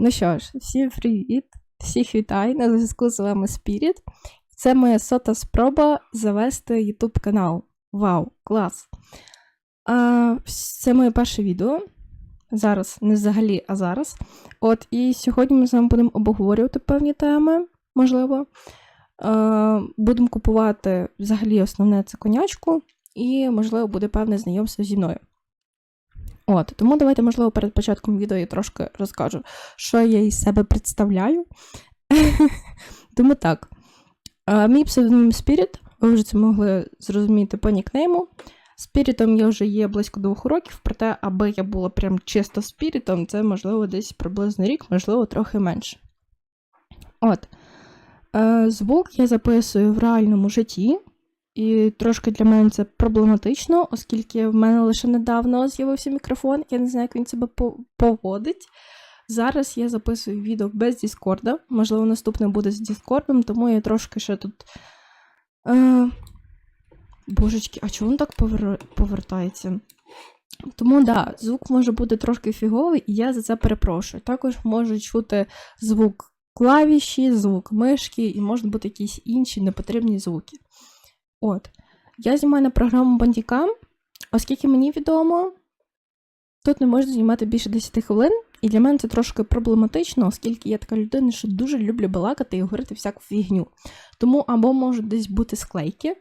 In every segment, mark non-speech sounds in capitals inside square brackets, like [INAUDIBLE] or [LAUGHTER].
Ну що ж, всім привіт! Всіх вітаю на зв'язку з вами Spirit. Це моя сота спроба завести YouTube канал. Вау, клас! А, це моє перше відео. Зараз, не взагалі, а зараз. От, і сьогодні ми з вами будемо обговорювати певні теми, можливо. А, будемо купувати взагалі основне це конячку, і, можливо, буде певне знайомство зі мною. От, тому давайте, можливо, перед початком відео я трошки розкажу, що я із себе представляю. [LAUGHS] Тому так. Мій псевдонім Spirit, ви вже це могли зрозуміти по нікнейму. Спірітом я вже є близько двох років, проте, аби я була прям чисто спірітом, це можливо десь приблизно рік, можливо, трохи менше. От. Е, Звук я записую в реальному житті, і трошки для мене це проблематично, оскільки в мене лише недавно з'явився мікрофон, я не знаю, як він себе поводить. Зараз я записую відео без Діскорда. Можливо, наступне буде з Діскордом, тому я трошки ще тут. Е... Божечки, а чому так повер... повертається? Тому да, звук може бути трошки фіговий, і я за це перепрошую. Також можу чути звук клавіші, звук мишки, і можуть бути якісь інші непотрібні звуки. От. Я знімаю на програму Bandicam, оскільки мені відомо, тут не можна знімати більше 10 хвилин, і для мене це трошки проблематично, оскільки я така людина, що дуже люблю балакати і говорити всяку фігню. Тому або можуть десь бути склейки,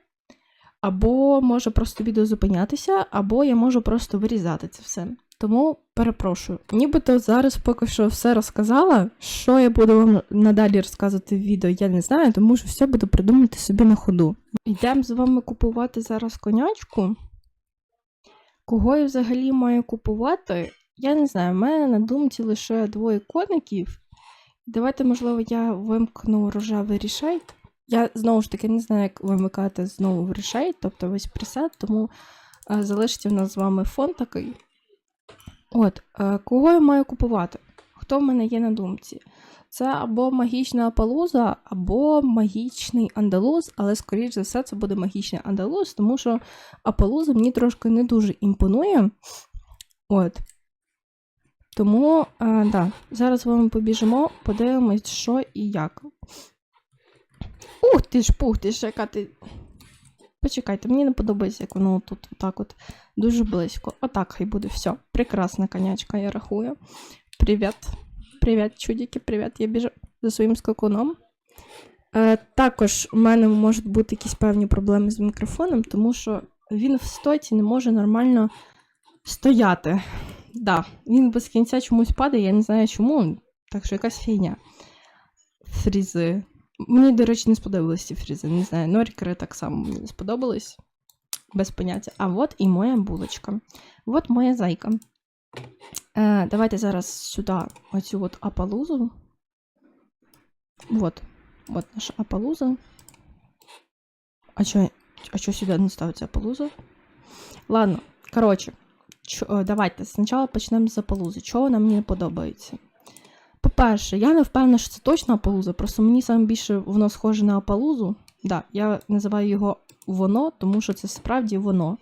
або може просто відео зупинятися, або я можу просто вирізати це все. Тому перепрошую. Нібито зараз поки що все розказала. Що я буду вам надалі розказувати в відео, я не знаю, тому що все буду придумати собі на ходу. Йдемо з вами купувати зараз конячку. Кого я взагалі маю купувати? Я не знаю, в мене на думці лише двоє коників. Давайте, можливо, я вимкну рожевий рішейт. Я знову ж таки не знаю, як вимикати знову в рішейт, тобто весь пресет, тому е, залишиться в нас з вами фон такий. От, е, кого я маю купувати? Хто в мене є на думці? Це або магічна апалуза, або магічний андалуз, але, скоріш за все, це буде магічний андалуз, тому що апалуза мені трошки не дуже імпонує. От. Тому, е, да, зараз з вами побіжимо, подивимось, що і як. Ух ти ж, пух ти ж, яка ти. Почекайте, мені не подобається, як воно тут отак от дуже близько. Отак хай буде. Все. Прекрасна конячка, я рахую. Привіт. Привіт, чудики, привіт. Я біжу за своїм скакуном. Е, також у мене можуть бути якісь певні проблеми з мікрофоном, тому що він в стойці не може нормально стояти. Да, він без кінця чомусь падає, я не знаю чому. Так що якась фігня. Фрізи. Мені, до речі, не сподобались ці фрізи. Не знаю, норікери так само мені сподобались. Без поняття. А от і моя булочка. От моя зайка. Е, давайте зараз сюди оцю от апалузу. Вот. Вот наша апалуза. А чо, а чо сюди не ставиться апалуза? Ладно, коротше, давайте спочатку почнемо з апалузи. Чого вона мені не подобається? По-перше, я не впевнена, що це точно апалуза, просто мені саме більше воно схоже на апалузу. Да, я називаю його воно, тому що це справді воно.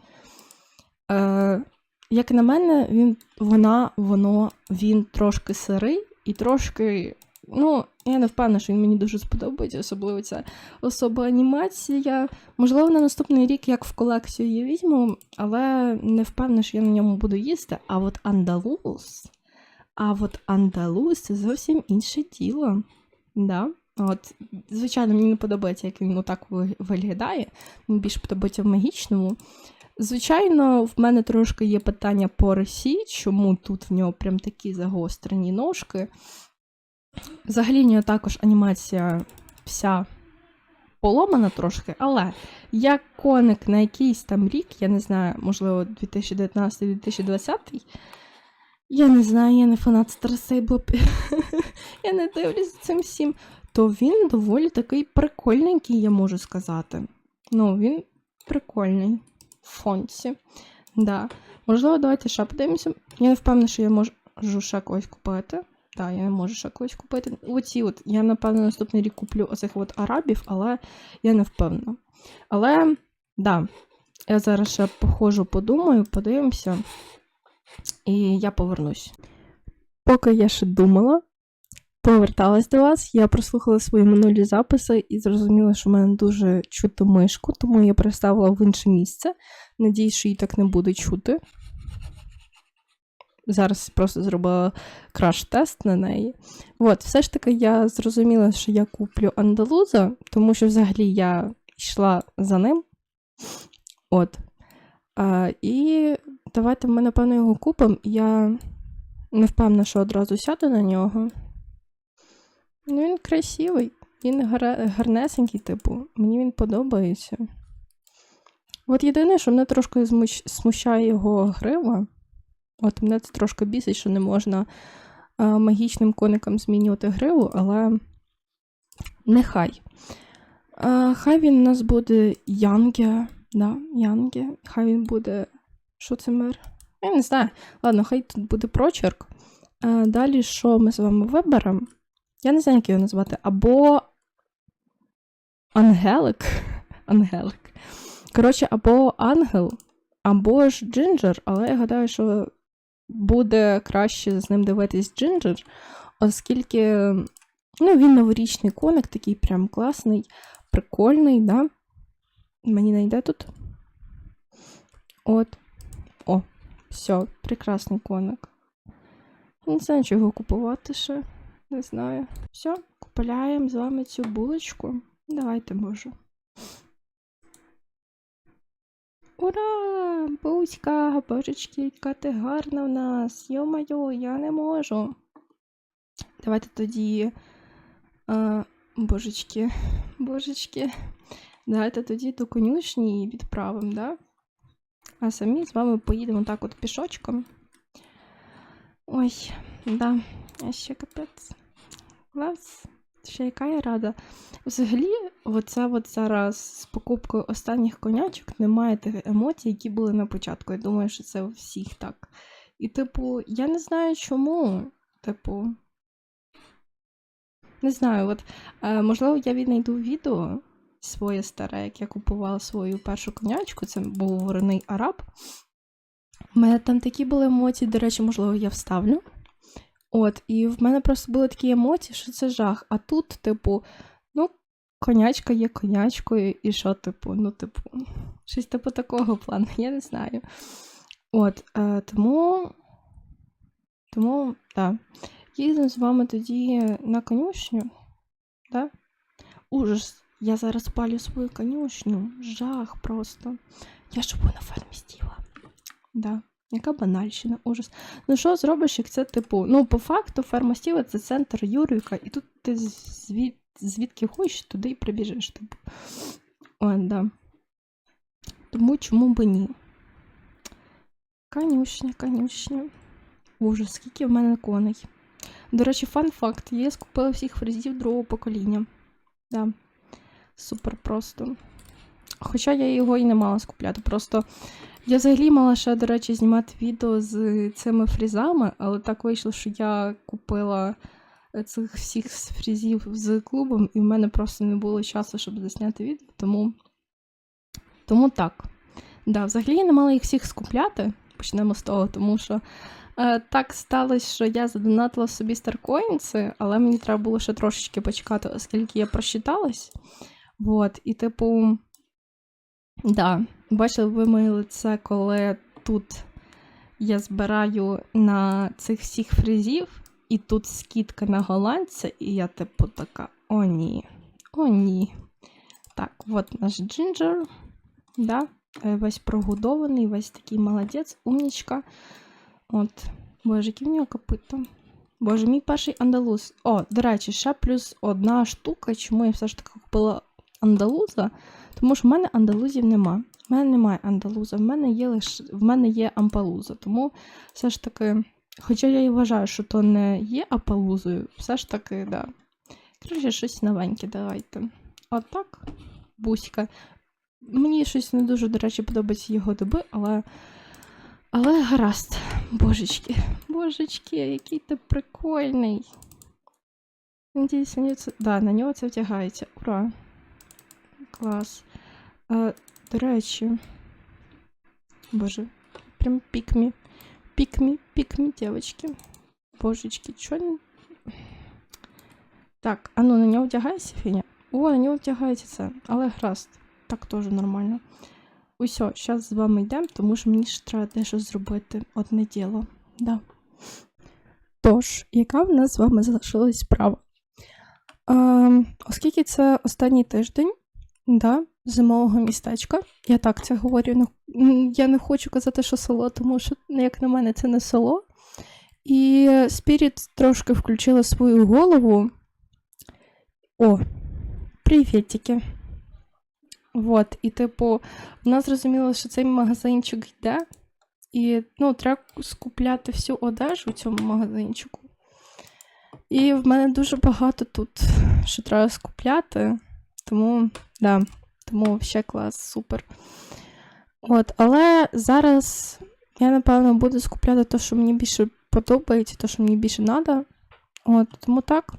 Е, як на мене, він, вона, воно, він трошки сирий і трошки. Ну, я не впевнена, що він мені дуже сподобається, особливо ця особа анімація. Можливо, на наступний рік, як в колекцію я візьму, але не впевнена, що я на ньому буду їсти. А от андалус. А от андалус це зовсім інше діло. Да? От, звичайно, мені не подобається, як він отак виглядає. Мені більше подобається в магічному. Звичайно, в мене трошки є питання по росі, чому тут в нього прям такі загострені ножки. Взагалі, в нього також анімація вся поломана трошки, але як коник на якийсь там рік, я не знаю, можливо, 2019-2020, я не знаю, я не фанат Старсейбла, [LAUGHS] я не дивлюсь цим всім, то він доволі такий прикольненький, я можу сказати. Ну, він прикольний в фонті. Да. Можливо, давайте ще подивимося. Я не впевнена, що я можу ще когось купити. Так, я не можу ще когось купити. Оці от, я, напевно, наступний рік куплю оцих от арабів, але я не впевнена. Але, да, я зараз ще походжу, подумаю, подивимося, і я повернусь. Поки я ще думала, поверталась до вас. Я прослухала свої минулі записи і зрозуміла, що в мене дуже чути мишку, тому я переставила в інше місце. Надіюсь, що її так не буде чути. Зараз просто зробила краш-тест на неї. От, все ж таки, я зрозуміла, що я куплю андалуза, тому що взагалі я йшла за ним. От. І давайте ми, напевно, його купимо. Я не впевнена, що одразу сяду на нього. Ну, він красивий, він гарнесенький, типу. Мені він подобається. От єдине, що мене трошки смущає його грива. От мене це трошки бісить, що не можна а, магічним коникам змінювати гриву, але нехай. А, хай він у нас буде Янге. Да, Янге. Хай він буде. Що це мир? Я не знаю. Ладно, хай тут буде прочерк. А, далі, що ми з вами виберемо? Я не знаю, як його назвати. Або Ангелик. [LAUGHS] Ангелик. Коротше, або ангел, або ж Джинджер, але я гадаю, що буде краще з ним дивитись Джинджер, оскільки ну, він новорічний коник, такий прям класний, прикольний, да? Мені не йде тут. От. О, все, прекрасний коник. Не знаю, чого купувати ще. Не знаю. Все, купляємо з вами цю булочку. Давайте можу. Ура! Буська, божечки, яка ти гарна в нас. Йо-майо, я не можу. Давайте тоді. А, божечки, божечки. Давайте тоді до конюшні відправимо, да? А самі з вами поїдемо так от пішочком. Ой, да, а ще капець. Клас. Ще яка я рада. Взагалі, оце от зараз з покупкою останніх конячок немає тих емоцій, які були на початку. Я думаю, що це у всіх так. І, типу, я не знаю чому. Типу, не знаю, от, е, можливо, я віднайду відео своє старе, як я купувала свою першу конячку, це був вороний араб. У мене там такі були емоції, до речі, можливо, я вставлю. От, і в мене просто були такі емоції, що це жах. А тут, типу, ну, конячка є конячкою, і що, типу, ну, типу, щось типу такого плану, я не знаю. От, е, тому, тому, так. Їдемо з вами тоді на конюшню. Да? Ужас. Я зараз палю свою конюшню. Жах просто. Я живу на фермі Стіва. Да. Яка банальщина, ужас. Ну, що зробиш, як це, типу, ну, по факту, ферма Стіва це центр Юрика, і тут ти звід, звідки хочеш, туди і прибіжиш, типу. О, да. Тому чому би ні? Конюшня, конюшня. Ужас, скільки в мене коней. До речі, фан факт. Я скупила всіх фрезів другого покоління. Да. Супер просто. Хоча я його і не мала скупляти. Просто я взагалі мала ще, до речі, знімати відео з цими фрізами, але так вийшло, що я купила цих всіх фрізів з клубом, і в мене просто не було часу, щоб засняти відео, тому тому так. Да, Взагалі я не мала їх всіх скупляти, почнемо з того, тому що е, так сталося, що я задонатила собі старкоїнси, але мені треба було ще трошечки почекати, оскільки я просчиталась. Вот, і, типу, да, бачили ви моє лице, коли тут я збираю на цих всіх фрезів, і тут скидка на голландця, і я, типу, така: о, ні, о, ні. Так, от наш джинджер, да, е, весь прогудований, весь такий молодець, умнічка. От, боже, які в нього копито. Боже, мій перший андалуз. О, до речі, ще плюс одна штука, чому я все ж таки купила андалуза, тому що в мене андалузів нема. В мене немає андалуза, в мене є лише в мене є ампалуза. Тому все ж таки, хоча я і вважаю, що то не є апалузою, все ж таки, да. Коротше, щось новеньке, давайте. Отак, Буська. Мені щось не дуже, до речі, подобається його доби, але. Але гаразд, божечки, божечки, який ти прикольний. Надіюсь, мені це. Да, на нього це втягається. Ура! Клас. А, До речі. Боже, прям пікмі. Пікмі, пікмі, дівчатки. Божечки, чо не. Так, а ну на нього вдягається фіня? О, на нього вдягається це, але гаразд. Так теж нормально. Усьо, зараз з вами йдемо, тому що мені ще треба дещо зробити. Одне діло. Да. Тож, яка в нас з вами залишилась справа? А, оскільки це останній тиждень да, зимового містечка, я так це говорю. Я не хочу казати, що село, тому що, ну, як на мене, це не село. І Спіріт трошки включила свою голову. О, привітики. Вот, і типу, вона зрозуміла, що цей магазинчик йде, і ну, треба скупляти всю одежу в цьому магазинчику. І в мене дуже багато тут, що треба скупляти. Тому, да, тому ще клас, супер. От, але зараз я, напевно, буду скупляти те, що мені більше подобається, те, що мені більше треба. От, тому так.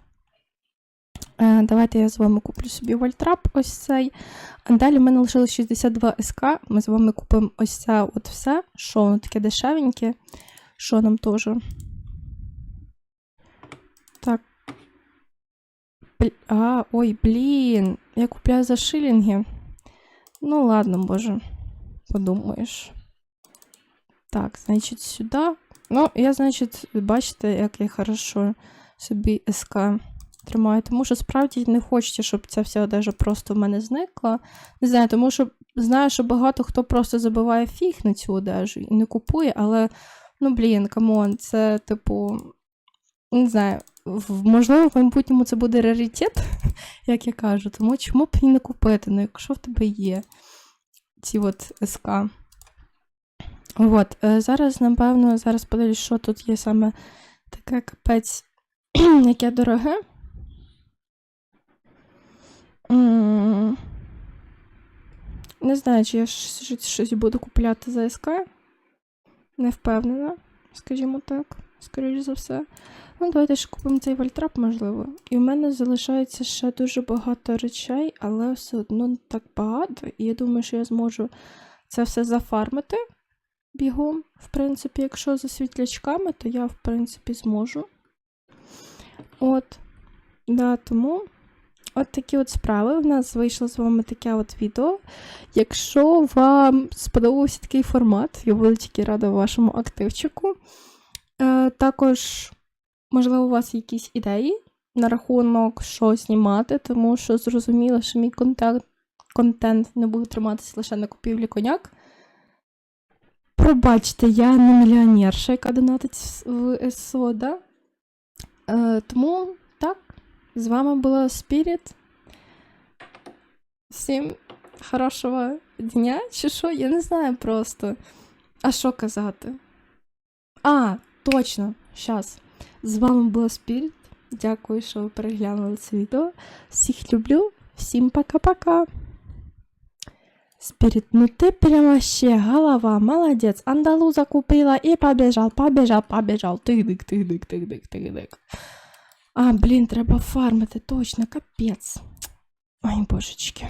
Е, давайте я з вами куплю собі вольтрап ось цей. А далі в мене лишилось 62 СК. Ми з вами купимо ось це от все, що воно таке дешевеньке, що нам теж. Так. Бл- А, ой, блін. Я купляю за шилінги. Ну, ладно, боже. Подумаєш. Так, значить, сюди. Ну, я, значить, бачите, як я хорошо собі СК тримаю. Тому що справді не хочеться, щоб ця вся одежа просто в мене зникла. Не знаю, тому що знаю, що багато хто просто забиває фіг на цю одежу і не купує, але ну блін, камон, це типу. Не знаю, можливо, в майбутньому це буде раритет, [LAUGHS] як я кажу. Тому чому б і не купити? Ну, якщо в тебе є ці от СК. От, е, зараз, напевно, зараз подивлюсь, що тут є саме таке капець, [CLEARS THROAT] яке дороге. Не знаю, чи я щось, буду купляти за СК. Не впевнена, скажімо так, скоріш за все. Ну, давайте ж купимо цей вольтрап, можливо. І в мене залишається ще дуже багато речей, але все одно не так багато. І я думаю, що я зможу це все зафармити бігом. В принципі, якщо за світлячками, то я, в принципі, зможу. От. Да, тому от такі от справи. В нас вийшло з вами таке от відео. Якщо вам сподобався такий формат, я буду тільки рада вашому активчику. Е, також, можливо, у вас якісь ідеї на рахунок, що знімати, тому що зрозуміло, що мій контент, контент не буде триматися лише на купівлі коняк. Пробачте, я не мільйонерша, яка донатить в СО, да? Е, тому так, з вами була Spirit. Всім хорошого дня, чи що? Я не знаю просто. А що казати? А, точно, щас. З вами була Spirit. Дякую, що ви переглянули це відео. Всіх люблю, всім пока-пока. Спирит, ну ты прям вообще голова, молодец. Андалуза купила и побежал, побежал, побежал. Тык-дык, тык-дык, тык-дык, тык-дык. А, блін, треба фармити, точно, капець. Ой, божечки.